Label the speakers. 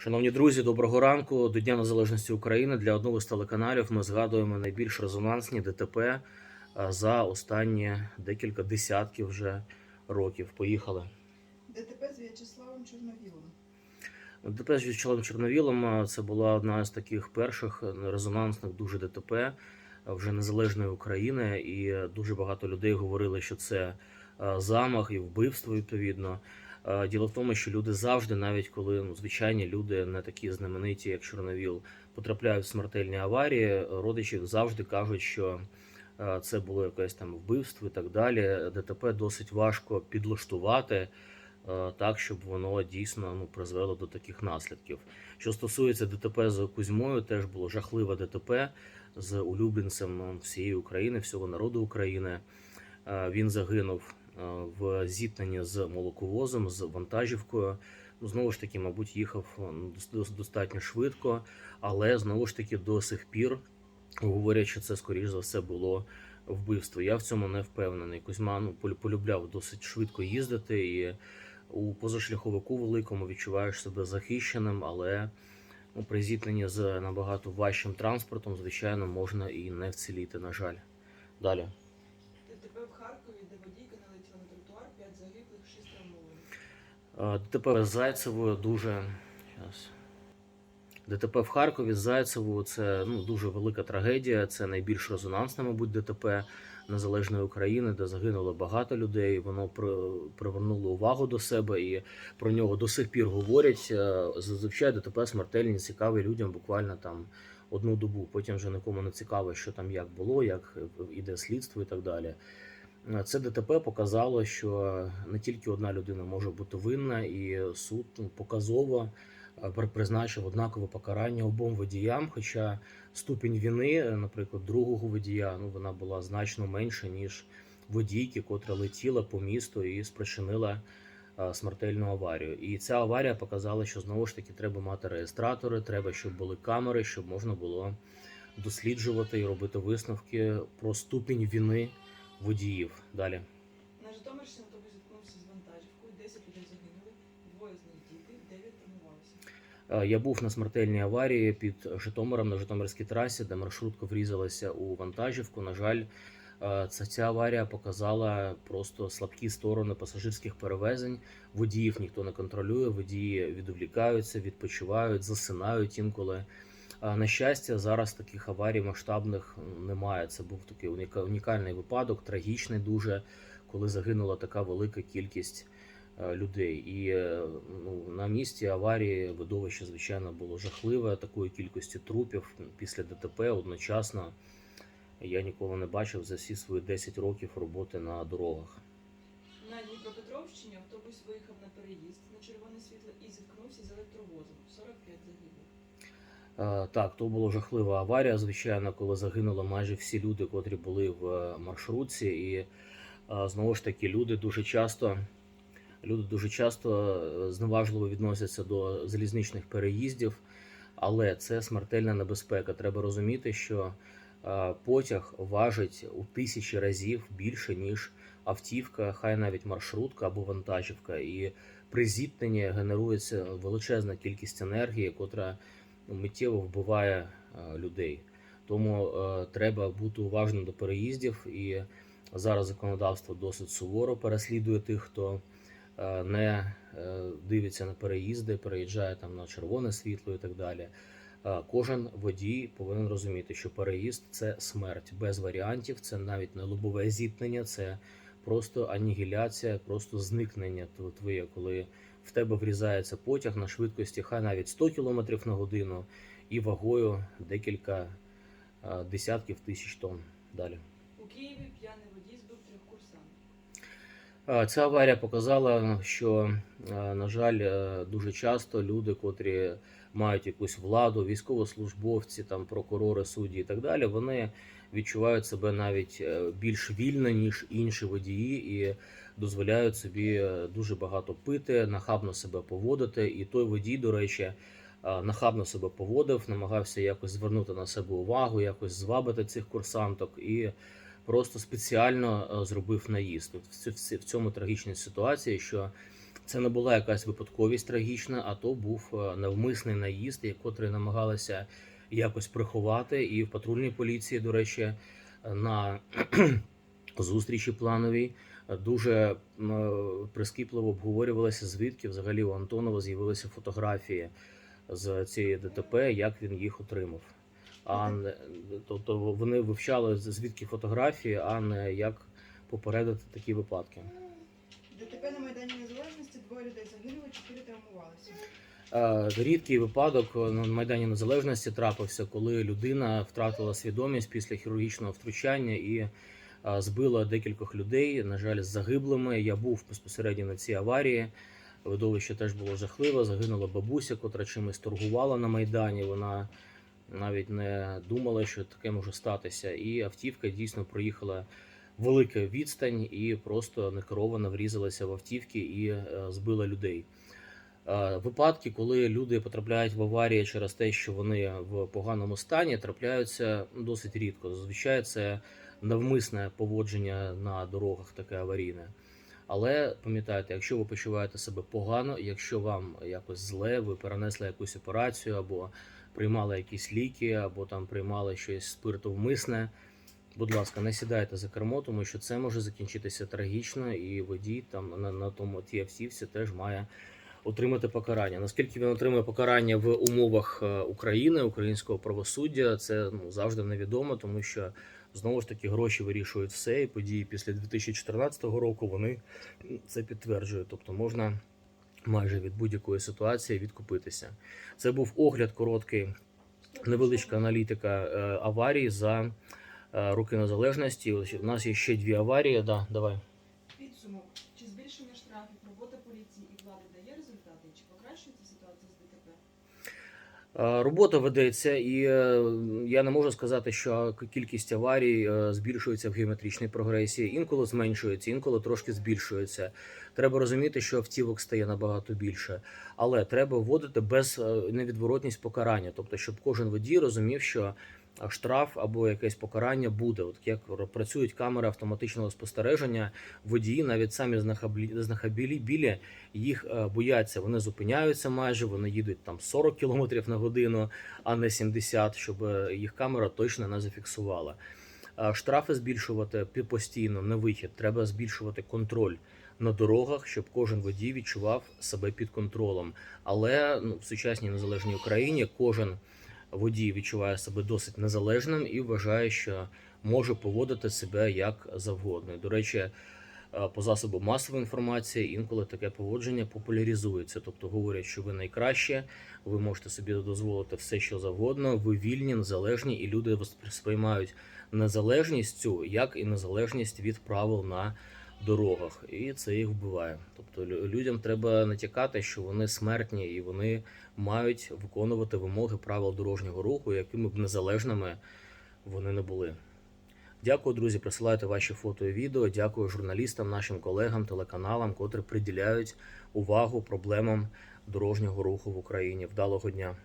Speaker 1: Шановні друзі, доброго ранку. До Дня Незалежності України для одного з телеканалів ми згадуємо найбільш резонансні ДТП е, за останні декілька десятків вже років. Поїхали.
Speaker 2: ДТП з В'ячеславом Чорновілом.
Speaker 1: ДТП з В'ячеславом Чорновілом е, це була одна з таких перших резонансних дуже ДТП е, вже незалежної України, і дуже багато людей говорили, що це замах і вбивство відповідно. Діло в тому, що люди завжди, навіть коли ну, звичайні люди, не такі знамениті, як Чорновіл, потрапляють в смертельні аварії, родичі завжди кажуть, що це було якесь там вбивство і так далі. ДТП досить важко підлаштувати так, щоб воно дійсно ну, призвело до таких наслідків. Що стосується ДТП з Кузьмою, теж було жахливе ДТП з улюбленцем всієї України, всього народу України. Він загинув в зіткненні з молоковозом, з вантажівкою. Ну, знову ж таки, мабуть, їхав ну, дос- дос- достатньо швидко, але знову ж таки до сих пір говорять, що це скоріш за все було вбивство. Я в цьому не впевнений. Кузьма ну, полюбляв досить швидко їздити, і у позашляховику великому відчуваєш себе захищеним, але ну, при зіткненні з набагато важчим транспортом, звичайно, можна і не вціліти, на жаль. Далі.
Speaker 2: ДТП в Харкові, де водійка
Speaker 1: Е, ДТП з Зайцевою дуже. Щас. ДТП в Харкові з Зайцевою це ну, дуже велика трагедія. Це найбільш резонансне, мабуть, ДТП Незалежної України, де загинуло багато людей. Воно при- привернуло увагу до себе і про нього до сих пір говорять. Е, Зазвичай ДТП смертельні, цікаві людям буквально там одну добу. Потім вже нікому не цікаво, що там як було, як іде слідство і так далі. Е, Це ДТП показало, що не тільки одна людина може бути винна, і суд показово е, призначив однакове покарання обом водіям. Хоча ступінь вини, е, наприклад, другого водія, ну вона була значно менша, ніж водійки, котра летіла по місту і спричинила смертельну аварію. І ця аварія показала, що знову ж таки треба мати реєстратори, треба, щоб були камери, щоб можна було досліджувати і робити висновки про ступінь вини водіїв. Далі.
Speaker 2: На Житомирщині автобус зіткнувся з вантажівкою, 10 людей загинули, двоє з них діти, 9 травмувалися.
Speaker 1: Е, Я був на смертельній аварії під Житомиром на Житомирській трасі, де маршрутка врізалася у вантажівку. На жаль, е, ця, ця аварія показала просто слабкі сторони пасажирських перевезень. Водіїв ніхто не контролює, водії відволікаються, відпочивають, засинають інколи. На щастя, зараз таких аварій масштабних немає. Це був такий унікальний випадок, трагічний дуже, коли загинула така велика кількість е, людей. І е, ну, на місці аварії видовище, звичайно, було жахливе. Такої кількості трупів після ДТП одночасно я ніколи не бачив за всі свої 10 років роботи на дорогах.
Speaker 2: На Дніпропетровщині автобус виїхав на переїзд на червоне світло і зіткнувся з електровозом, 45 загиблих.
Speaker 1: Е, Так, то була жахлива аварія, звичайно, коли загинули майже всі люди, котрі були в е, маршрутці. І е, знову ж таки, люди дуже часто, люди дуже часто зневажливо відносяться до залізничних переїздів, але це смертельна небезпека. Треба розуміти, що потяг важить у тисячі разів більше, ніж автівка, хай навіть маршрутка або вантажівка. І при зіткненні генерується величезна кількість енергії, котра миттєво вбиває е, людей. Тому е, треба бути уважним до переїздів. І зараз законодавство досить суворо переслідує тих, хто е, не дивиться на переїзди, переїжджає там на червоне світло і так далі. Кожен водій повинен розуміти, що переїзд це смерть без варіантів, це навіть не лобове зіткнення, це просто анігіляція, просто зникнення твоє, коли в тебе врізається потяг на швидкості, хай навіть 100 км на годину і вагою декілька десятків тисяч тонн. Далі.
Speaker 2: У Києві п'яний водій збив трьох курсантів.
Speaker 1: Ця аварія показала, що, на жаль, е, дуже часто люди, котрі мають якусь владу, військовослужбовці, там прокурори, судді і так далі, вони відчувають себе навіть е, більш вільно, ніж інші водії, і дозволяють собі е, дуже багато пити, нахабно себе поводити. І той водій, до речі, е, нахабно себе поводив, намагався якось звернути на себе увагу, якось звабити цих курсанток і просто спеціально зробив наїзд. В цьому трагічній ситуації, що Це не була якась випадковість трагічна, а то був е, навмисний наїзд, котрий намагалися якось приховати. І в патрульній поліції, до речі, на зустрічі плановій е, дуже е, прискіпливо обговорювалося, звідки взагалі у Антонова з'явилися фотографії з цієї ДТП, як він їх отримав. А тобто вони вивчали звідки фотографії, а не як попередити такі випадки.
Speaker 3: ДТП на Майдані Незалежності двоє людей загинули, чотири травмувалися.
Speaker 1: Е, Рідкий випадок на Майдані Незалежності трапився, коли людина втратила свідомість після хірургічного втручання і е, збила декількох людей. На жаль, з загиблими. Я був безпосередньо на цій аварії. Видовище теж було жахливе. Загинула бабуся, котра чимось торгувала на майдані. Вона навіть не думала, що таке може статися. І автівка дійсно проїхала велика відстань і просто некеровано врізалася в автівки і е, збила людей. Е, Випадки, коли люди потрапляють в аварії через те, що вони в поганому стані, трапляються досить рідко. Зазвичай це навмисне поводження на дорогах, таке аварійне. Але пам'ятайте, якщо ви почуваєте себе погано, якщо вам якось зле, ви перенесли якусь операцію, або приймали якісь ліки, або там приймали щось спиртовмисне, будь ласка, не сідайте за кермо, тому що це може закінчитися трагічно, і водій там на, на тому тій автівці теж має отримати покарання. Наскільки він отримує покарання в умовах е, України, українського правосуддя, це ну, завжди невідомо, тому що знову ж таки гроші вирішують все, і події після 2014 року вони це підтверджують. Тобто можна майже від будь-якої ситуації відкупитися. Це був огляд короткий, невеличка аналітика е, аварій за роки незалежності. Ось У нас є ще дві аварії. Да, давай.
Speaker 2: Підсумок. Чи збільшення штрафів, робота поліції і влади дає результати? Чи покращується ситуація з ДТП?
Speaker 1: Е, Робота ведеться, і е, я не можу сказати, що кількість аварій е, збільшується в геометричній прогресії. Інколи зменшується, інколи трошки збільшується. Треба розуміти, що автівок стає набагато більше, але треба вводити без е, невідворотність покарання, тобто, щоб кожен водій розумів, що е, штраф або якесь покарання буде. От як працюють камери автоматичного спостереження, водії навіть самі знахабілі їх е, бояться. Вони зупиняються майже, вони їдуть там 40 км на годину, а не 70, щоб е, їх камера точно не зафіксувала. Е, Штрафи збільшувати постійно не вихід. Треба збільшувати контроль на дорогах, щоб кожен водій відчував себе під контролем. Але ну, в сучасній незалежній Україні кожен водій відчуває себе досить незалежним і вважає, що може поводити себе як завгодно. До речі, е, по засобу масової інформації інколи таке поводження популяризується. Тобто говорять, що ви найкраще, ви можете собі дозволити все, що завгодно, ви вільні, незалежні, і люди сприймають незалежність цю як і незалежність від правил на дорогах, і це їх вбиває. Тобто людям треба натякати, що вони смертні і вони мають виконувати вимоги правил дорожнього руху, якими б незалежними вони не були. Дякую, друзі. Присилайте ваші фото і відео. Дякую журналістам, нашим колегам, телеканалам, котрі приділяють увагу проблемам дорожнього руху в Україні. Вдалого дня!